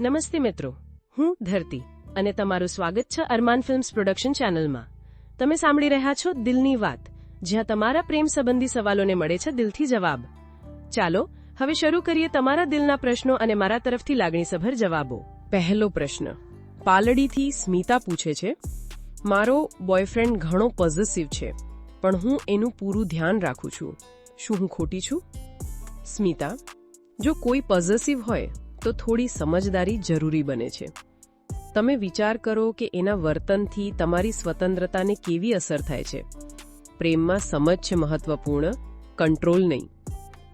નમસ્તે મિત્રો, હું ધરતી અને તમારું સ્વાગત છે અરમાન ફિલ્મ્સ પ્રોડક્શન ચેનલમાં. તમે સાંભળી રહ્યા છો દિલની વાત, જ્યાં તમારા પ્રેમ સંબંધી સવાલોને મળે છે દિલથી જવાબ. ચાલો, હવે શરૂ કરીએ તમારા દિલના પ્રશ્નો અને મારા તરફથી લાગણીસભર જવાબો. પહેલો પ્રશ્ન, પાલડીથી સ્મિતા પૂછે છે, મારો બોયફ્રેન્ડ ઘણો પોઝિટિવ છે, પણ હું એનું પૂરું ધ્યાન રાખું છું. શું હું ખોટી છું? સ્મિતા, જો કોઈ પોઝિટિવ હોય તો થોડી સમજદારી જરૂરી બને છે. તમે વિચાર કરો કે એના વર્તનથી તમારી સ્વતંત્રતાને કેવી અસર થાય છે. પ્રેમમાં સમજ છે મહત્વપૂર્ણ, કંટ્રોલ નહીં.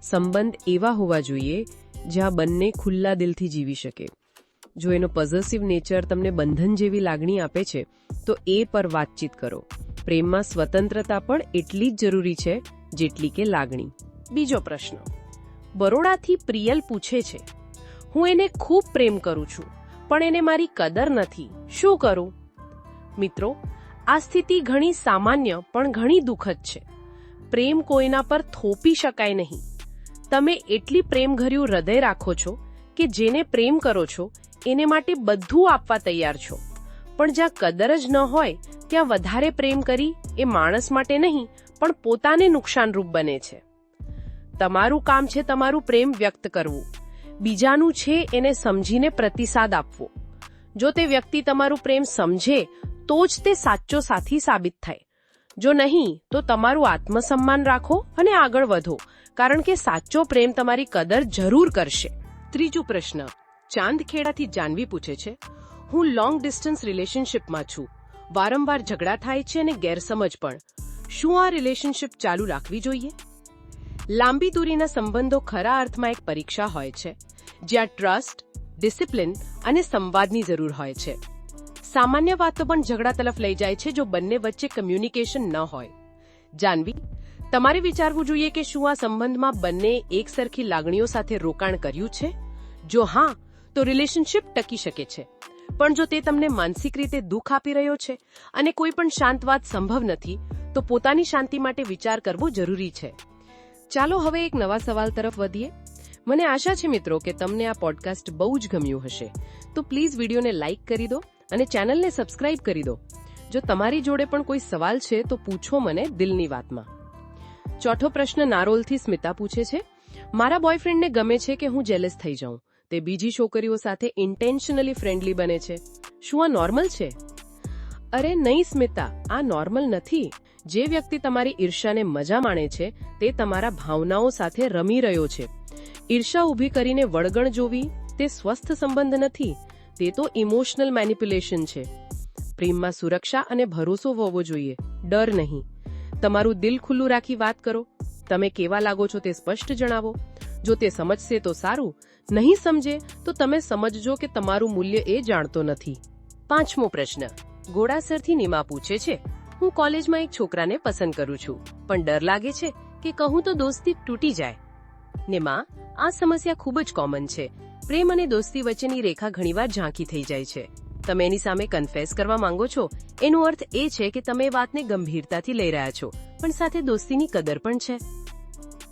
સંબંધ એવા હોવા જોઈએ, જ્યાં બંને ખુલ્લા દિલથી જીવી શકે. જો એનો પોઝિટિવ નેચર તમને બંધન જેવી લાગણી આપે છે, તો એ પર વાતચીત કરો. પ્રેમમાં સ્વતંત્રતા પણ એટલી જ જરૂરી છે, જેટલી કે લાગણી. બીજો પ્રશ્ન. બરોડાથી પ્રિયલ પૂછે છે. હું એને ખૂબ પ્રેમ કરું છું, પણ એને મારી કદર નથી. શું કરું? મિત્રો, આ સ્થિતિ ઘણી સામાન્ય પણ ઘણી દુઃખદ છે. પ્રેમ કોઈના પર થોપી શકાય નહીં. તમે એટલી પ્રેમભર્યું હૃદય રાખો છો કે જેને પ્રેમ કરો છો, એને માટે બધું આપવા તૈયાર છો. પણ જ્યાં કદર જ ન હોય, ત્યાં વધારે પ્રેમ કરી એ માણસ માટે નહીં, પણ પોતાને નુકસાનરૂપ બને છે. તમારું કામ છે તમારું પ્રેમ વ્યક્ત કરવું. બીજાનું છે એને સમજીને પ્રતિસાદ આપવો. જો તે વ્યક્તિ તમારું પ્રેમ સમજે, તો જ તે સાચો સાથી સાબિત થાય. જો નહીં, તો તમારું આત્મસન્માન રાખો અને આગળ વધો, કારણ કે સાચો પ્રેમ તમારી કદર જરૂર કરશે. ત્રીજો પ્રશ્ન. ચાંદખેડાથી જાનવી પૂછે છે, હું લોંગ ડિસ્ટન્સ રિલેશનશિપમાં છું. વારંવાર ઝઘડા થાય છે અને ગેરસમજ પણ. શું આ રિલેશનશિપ ચાલુ રાખવી જોઈએ? લાંબી દૂરીના સંબંધો ખરા અર્થમાં એક પરીક્ષા હોય છે, જ્યાં ટ્રસ્ટ, ડિસિપ્લિન અને સંવાદની જરૂર હોય છે. સામાન્ય વાતો પણ ઝઘડા તરફ લઈ જાય છે જો બંને વચ્ચે કમ્યુનિકેશન ન હોય. જાનવી, તમારે વિચારવું જોઈએ કે શું આ સંબંધમાં બંને એક સરખી લાગણીઓ સાથે રોકાણ કર્યું છે? જો હા, તો રિલેશનશિપ ટકી શકે છે. પણ જો તે તમને માનસિક રીતે દુઃખ આપી રહ્યો છે અને કોઈ પણ શાંત વાત સંભવ નથી, તો પોતાની શાંતિ માટે વિચાર કરવો જરૂરી છે. ચાલો હવે એક નવા સવાલ તરફ વધીએ. મને આશા છે મિત્રો કે તમને આ પોડકાસ્ટ બહુ જ ગમ્યું હશે. તો પ્લીઝ વિડીયોને લાઇક કરી દો અને ચેનલને સબસ્ક્રાઇબ કરી દો. જો તમારી જોડે પણ કોઈ સવાલ છે તો પૂછો મને દિલની વાતમાં. ચોથો પ્રશ્ન નારોલથી સ્મિતા પૂછે છે, મારા બોયફ્રેન્ડને ગમે છે કે હું જેલેસ થઈ જાઉં? તે બીજી છોકરીઓ સાથે ઇન્ટેન્શનલી ફ્રેન્ડલી બને છે. શું આ નોર્મલ છે? અરે નહીં સ્મિતા, આ નોર્મલ નથી. જે વ્યક્તિ તમારી ઈર્ષાને મજા માણે છે, તે તમારા ભાવનાઓ સાથે રમી રહ્યો છે. ઈર્ષા ઊભી કરીને વળગણ જોવી, તે સ્વસ્થ સંબંધ નથી, તે તો ઇમોશનલ મેનિપ્યુલેશન છે. પ્રેમમાં સુરક્ષા અને ભરોસો હોવો જોઈએ, ડર નહીં. તમારું દિલ ખુલ્લું રાખી વાત કરો. તમે કેવા લાગો છો તે સ્પષ્ટ જણાવો. જો તે સમજશે તો સારું, નહીં સમજે તો તમે સમજજો કે તમારું મૂલ્ય એ જાણતો નથી. પાંચમો પ્રશ્ન. ગોળાસરથી નિમા પૂછે છે. હું કોલેજમાં એક છોકરાને પસંદ કરું છું, પણ ડર લાગે છે કે કહું તો દોસ્તી તૂટી જાય. ને માં, આ સમસ્યા ખૂબ જ કોમન છે. પ્રેમ અને દોસ્તી વચ્ચેની રેખા ઘણીવાર ઝાંખી થઈ જાય છે. તમે એની સામે કન્ફેસ કરવા માંગો છો, એનો અર્થ એ છે કે તમે વાતને ગંભીરતાથી લઈ રહ્યા છો, પણ સાથે દોસ્તીની કદર પણ છે.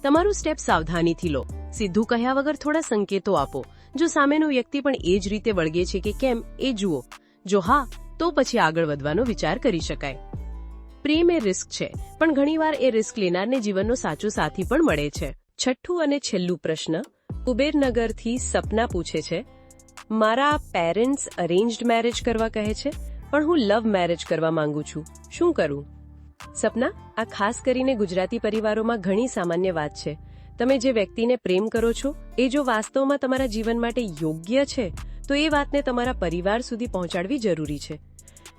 તમારું સ્ટેપ સાવધાનીથી લો. સીધું કહ્યા વગર થોડા સંકેતો આપો. જો સામેનો વ્યક્તિ પણ એ જ રીતે વળગે છે કે કેમ, એ જુઓ. જો હા, તો પછી આગળ વધવાનો વિચાર કરી શકાય. પ્રેમ એ રિસ્ક છે, પણ ઘણીવાર એ રિસ્ક લેનારને જીવનનો સાચો સાથી પણ મળે છે. છઠ્ઠું અને છેલ્લું પ્રશ્ન, કુબેરનગરથી સપના પૂછે છે, મારા પેરેન્ટ્સ અરેન્જડ મેરેજ કરવા કહે છે? પણ હું લવ મેરેજ કરવા માંગુ છું. શું કરું? સપના, આ ખાસ કરીને ગુજરાતી પરિવારોમાં ઘણી સામાન્ય વાત છે. તમે જે વ્યક્તિને પ્રેમ કરો છો, એ જો વાસ્તવમાં તમારા જીવન માટે યોગ્ય છે, તો એ વાતને તમારા પરિવાર સુધી પહોંચાડવી જરૂરી છે.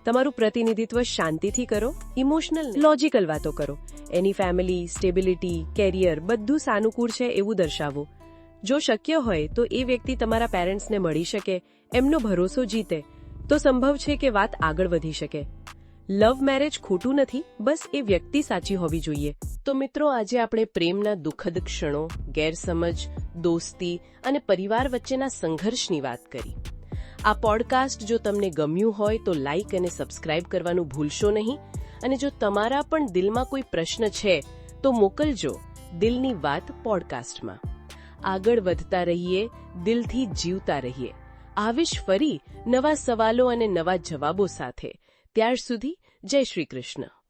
તમારું પ્રતિનિધિત્વ શાંતિથી કરો, ઇમોશનલ લોજિકલ વાતો કરો. એની ફેમિલી, સ્ટેબિલિટી, કેરિયર બધું સાનુકૂળ છે એવું દર્શાવો. જો શક્ય હોય તો એ વ્યક્તિ તમારા પેરેન્ટ્સને મળી શકે, એમનો ભરોસો જીતે. તો સંભવ છે કે વાત આગળ વધી શકે. લવ મેરેજ ખોટું નથી, બસ એ વ્યક્તિ સાચી હોવી જોઈએ. તો મિત્રો, આજે આપણે પ્રેમના દુઃખદ ક્ષણો, ગેરસમજ, દોસ્તી અને પરિવાર વચ્ચેના સંઘર્ષની વાત કરી. આ પોડકાસ્ટ જો તમને ગમ્યું હોય તો લાઇક અને સબસ્ક્રાઇબ કરવાનું ભૂલશો નહીં. અને જો તમારા પણ દિલમાં કોઈ પ્રશ્ન છે, તો મોકલજો દિલની વાત પોડકાસ્ટમાં આગળ વધતા રહીએ, દિલથી જીવતા રહીએ. આવીશ ફરી નવા સવાલો અને નવા જવાબો સાથે. ત્યાર સુધી જય શ્રી કૃષ્ણ.